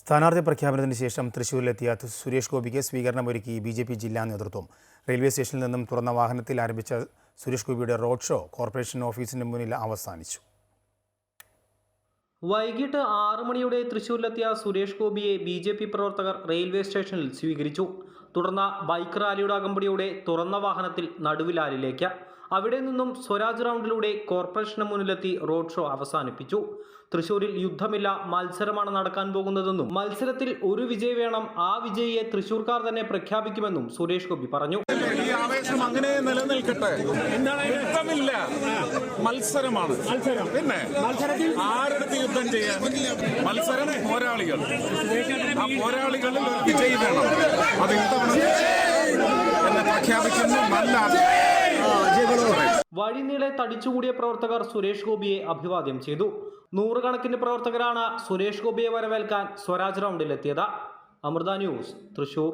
സ്ഥാനാർത്ഥി പ്രഖ്യാപനത്തിന് ശേഷം തൃശൂരിലെത്തിയ തു- സുരേഷ് ഗോപിക്ക് സ്വീകരണമൊരുക്കി ബി ജെ പി ജില്ലാ നേതൃത്വം. റെയിൽവേ സ്റ്റേഷനിൽ നിന്നും തുറന്ന വാഹനത്തിൽ ആരംഭിച്ച സുരേഷ് ഗോപിയുടെ റോഡ് ഷോ കോർപ്പറേഷൻ ഓഫീസിന് മുന്നിൽ അവസാനിച്ചു. വൈകിട്ട് ആറു മണിയോടെ തൃശൂരിലെത്തിയ സുരേഷ് ഗോപിയെ ബി ജെ പി പ്രവർത്തകർ റെയിൽവേ സ്റ്റേഷനിൽ സ്വീകരിച്ചു. തുടർന്ന് ബൈക്ക് റാലിയുടെ അകമ്പടിയോടെ തുറന്ന വാഹനത്തിൽ നടുവിലാലിലേക്ക് അവിടെ നിന്നും സ്വരാജ് റൗണ്ടിലൂടെ കോർപ്പറേഷന് മുന്നിലെത്തി റോഡ് ഷോ അവസാനിപ്പിച്ചു. തൃശൂരിൽ യുദ്ധമില്ല മത്സരമാണ് നടക്കാൻ പോകുന്നതെന്നും മത്സരത്തിൽ ഒരു വിജയ് വേണം ആ വിജയിയെ തൃശൂർക്കാർ തന്നെ പ്രഖ്യാപിക്കുമെന്നും സുരേഷ് ഗോപി പറഞ്ഞു. ഈ ആവേശം അങ്ങനെ നിലനിൽക്കട്ടെ. യുദ്ധമില്ല മത്സരമാണ്. പിന്നെ ആരെടുത്ത് യുദ്ധം ചെയ്യാൻ? മത്സരം പോരാളികൾ. ആ പോരാളികളിൽ ഒരു വിജയി വേണം. അത് ഇത്തവണ എന്ന് പ്രഖ്യാപിക്കുന്നു നല്ല വഴിനീളെ തടിച്ചുകൂടിയ പ്രവർത്തകർ സുരേഷ് ഗോപിയെ അഭിവാദ്യം ചെയ്തു. നൂറുകണക്കിന് പ്രവർത്തകരാണ് സുരേഷ് ഗോപിയെ വരവേൽക്കാൻ സ്വരാജ് റൗണ്ടിലെത്തിയത്. അമൃത ന്യൂസ് തൃശൂർ.